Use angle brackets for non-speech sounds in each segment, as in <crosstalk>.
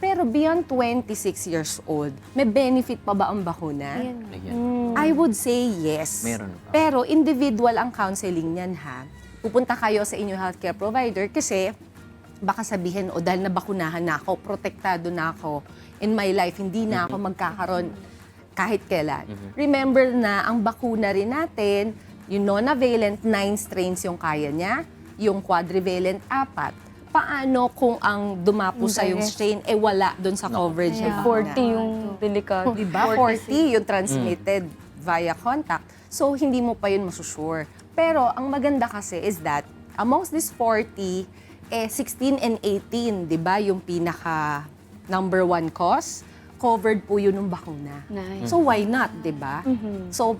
Pero beyond 26 years old, may benefit pa ba ang bakuna? Ayan. Ayan. I would say yes. Meron pa. Pero individual ang counseling niyan ha. Pupunta kayo sa inyong healthcare provider kasi baka sabihin, o dahil nabakunahan na ako, protektado na ako in my life, hindi na ako magkakaroon kahit kailan. Remember na ang bakuna rin natin, yung nonavalent, nine strains yung kaya niya, yung quadrivalent, apat. Paano kung ang dumapo sa yung strain, eh wala doon sa coverage ng 40 yung delikado. Di ba? 40 yung transmitted via contact. So, hindi mo pa yun masusure. Pero, ang maganda kasi is that, amongst this 40, eh, 16 and 18, di ba, yung pinaka number one cause, covered po yun ng bakuna. Nice. So, why not, di ba? So,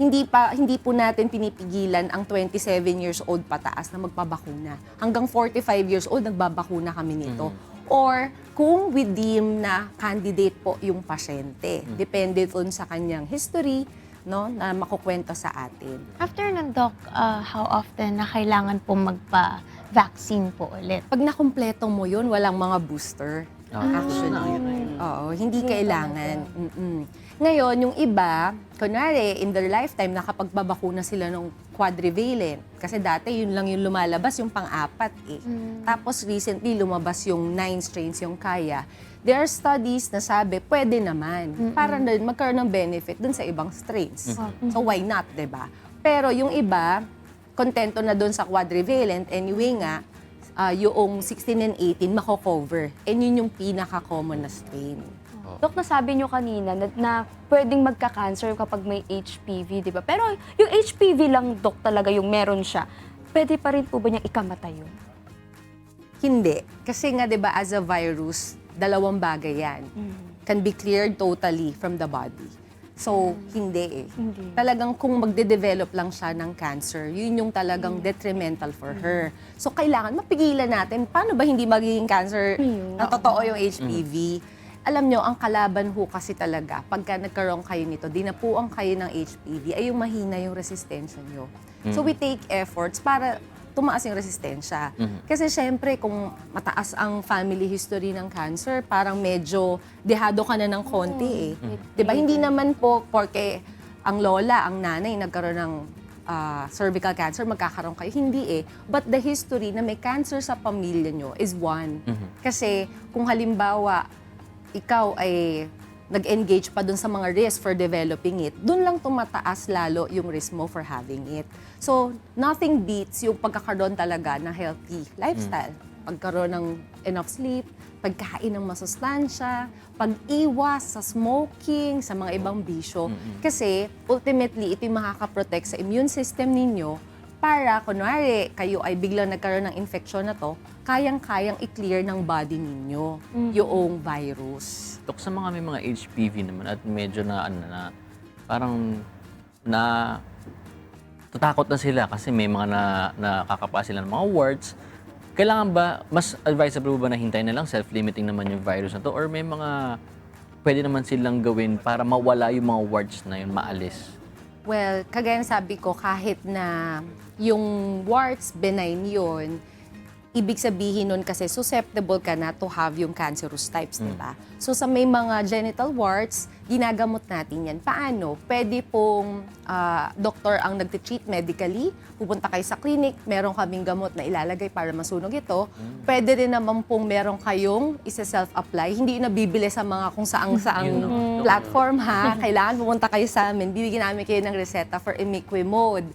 hindi pa hindi po natin pinipigilan ang 27 years old pataas na magpabakuna. Hanggang 45 years old nagbabakuna kami nito. Or kung we deem na candidate po yung pasyente. Depende dun sa kanyang history no na makukwento sa atin. After ng doc, uh, how often na kailangan po magpa-vaccine po ulit? Pag nakumpleto mo yun, walang mga booster. Ah, Actually. yun. Oo, hindi kailangan. Mm-mm. Ngayon, yung iba, kunwari, in their lifetime, nakapagbabakuna sila ng quadrivalent. Kasi dati, yun lang yung lumalabas, yung pang-apat eh. Tapos recently, lumabas yung nine strains yung kaya. There are studies na sabi, pwede naman. Para din magkaroon ng benefit dun sa ibang strains. So why not, ba? Pero yung iba, kontento na dun sa quadrivalent. Anyway nga, ah, yung 16 and 18 mako-cover. And yun yung pinaka-common na strain. Dok, nasabi nyo kanina na, na pwedeng magka-cancer kapag may HPV, di ba? Pero yung HPV lang, Dok, talaga yung meron siya. Pwede pa rin po ba niyang ikamatay yun? Hindi. Kasi nga, di ba, as a virus, dalawang bagay yan. Can be cleared totally from the body. So, hindi eh. Hindi. Talagang kung magde-develop lang siya ng cancer, yun yung talagang detrimental for her. So, kailangan mapigilan natin, paano ba hindi magiging cancer na totoo yung HPV? Alam nyo, ang kalaban ho kasi talaga, pagka nagkaroon kayo nito, di na po ang kayo ng HPV, ay yung mahina yung resistensya nyo. So, we take efforts para tumaas yung resistensya. Kasi syempre, kung mataas ang family history ng cancer, parang medyo dehado ka na ng konti eh. 'Di ba? Hindi naman po porque ang lola, ang nanay nagkaroon ng ah, cervical cancer, magkakaroon kayo. Hindi eh. But the history na may cancer sa pamilya nyo is one. Kasi kung halimbawa, ikaw ay nag-engage pa dun sa mga risk for developing it, dun lang tumataas lalo yung risk mo for having it. So, nothing beats yung pagkakaroon talaga ng healthy lifestyle. Pagkaroon ng enough sleep, pagkain ng masustansya, pag-iwas sa smoking, sa mga ibang bisyo. Kasi, ultimately, ito yung makakaprotect sa immune system ninyo para, kunwari, kayo ay biglang nagkaroon ng infection na to, kayang-kayang i-clear ng body ninyo yung virus. Dok, sa mga may mga HPV naman at medyo na ano na parang na tatakot na sila kasi may mga na, nakakapa sila ng mga warts. Kailangan ba, mas advisable ba na hintayin na lang self-limiting naman yung virus na to or may mga pwede naman silang gawin para mawala yung mga warts na yun, maalis? Well, kagaya sabi ko, kahit na yung warts benign yun, ibig sabihin nun kasi susceptible ka na to have yung cancerous types, di ba? So sa may mga genital warts, ginagamot natin yan. Paano? Pwede pong ah, doktor ang nagtitreat medically, pupunta kayo sa clinic, meron kaming gamot na ilalagay para masunog ito. Pwede rin naman pong meron kayong isa-self-apply. Hindi yun nabibili sa mga kung saang-saang <laughs> Yun, no? platform ha. Kailangan pumunta kayo sa amin. Bibigyan namin kayo ng reseta for imiquimode mode.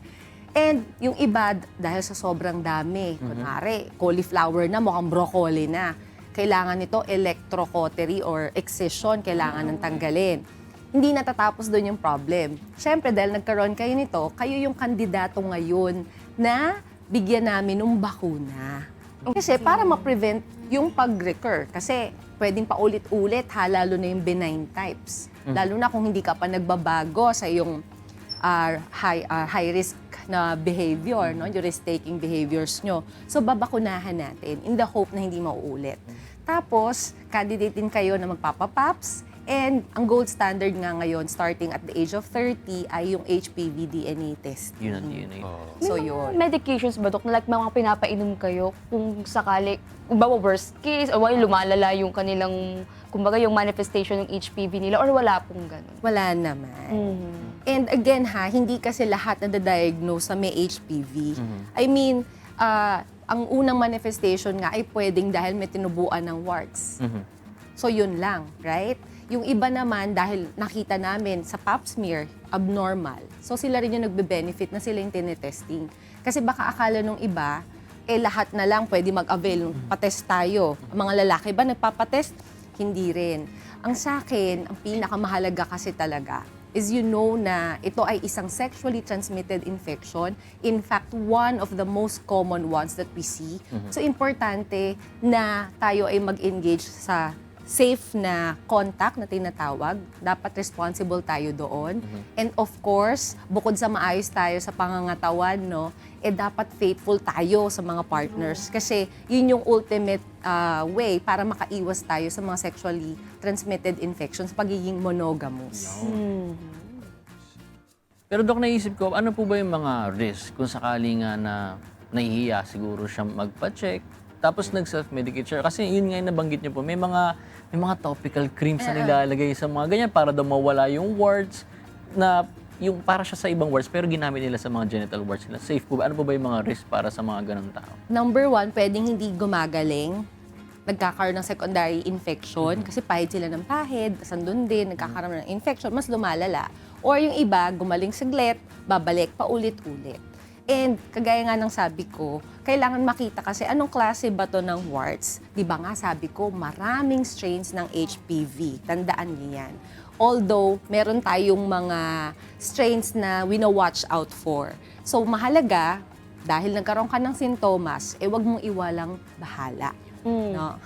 And yung iba, dahil sa sobrang dami, kunwari, cauliflower na, mukhang broccoli na, kailangan nito electrocautery or excision, kailangan ng tanggalin. Hindi natatapos doon yung problem. Siyempre, dahil nagkaroon kayo nito, kayo yung kandidato ngayon na bigyan namin ng bakuna. Kasi para ma-prevent yung pag-recur. Kasi pwedeng paulit-ulit, ha, lalo na yung benign types. Lalo na kung hindi ka pa nagbabago sa yung ah, high, ah, high risk na behavior, no? yung risk-taking behaviors nyo. So, babakunahan natin in the hope na hindi mauulit. Tapos, candidate din kayo na magpapapaps And ang gold standard nga ngayon, starting at the age of 30, ay yung HPV DNA test. Yun ang DNA. So May yun. mga medications ba, Dok, na like mga pinapainom kayo kung sakali, kung bawa worst case, o wala lumalala yung kanilang, kumbaga yung manifestation ng HPV nila, or wala pong ganun? Wala naman. Mhm. And again ha, hindi kasi lahat na diagnose sa may HPV. I mean, ah, ang unang manifestation nga ay pwedeng dahil may tinubuan ng warts. Mhm. So yun lang, right? Yung iba naman, dahil nakita namin sa pap smear, abnormal. So sila rin yung nagbe-benefit na sila yung tinetesting. Kasi baka akala nung iba, eh lahat na lang pwede mag-avail, patest tayo. Ang mga lalaki ba nagpapatest? Hindi rin. Ang sa akin, ang pinakamahalaga kasi talaga is you know na ito ay isang sexually transmitted infection. In fact, one of the most common ones that we see. So, importante na tayo ay mag-engage sa safe na contact na tinatawag. Dapat responsible tayo doon. And of course, bukod sa maayos tayo sa pangangatawan, no, eh dapat faithful tayo sa mga partners. Kasi yun yung ultimate ah, way para makaiwas tayo sa mga sexually transmitted infections, pagiging monogamous. Pero Dok, naisip ko, ano po ba yung mga risk kung sakali nga na nahihiya siguro siya magpa-check, tapos nag-self-medicate siya? Kasi yun nga yung nabanggit niyo po, may mga, may mga topical creams na nilalagay sa mga ganyan para daw mawala yung warts na yung para siya sa ibang warts pero ginamit nila sa mga genital warts nila. Safe po ba? Ano po ba yung mga risk para sa mga ganong tao? Number one, pwedeng hindi gumagaling. Nagkakaroon ng secondary infection kasi pahid sila ng pahid, tas andun din, nagkakaroon ng infection, mas lumalala. Or yung iba, gumaling saglit, babalik pa ulit-ulit. And kagaya nga ng sabi ko, kailangan makita kasi anong klase ba to ng warts. Di ba nga sabi ko, maraming strains ng HPV. Tandaan niyo yan. Although, meron tayong mga strains na wina-watch out for. So, mahalaga, dahil nagkaroon ka ng sintomas, eh wag mong iwalang bahala. Mm. No?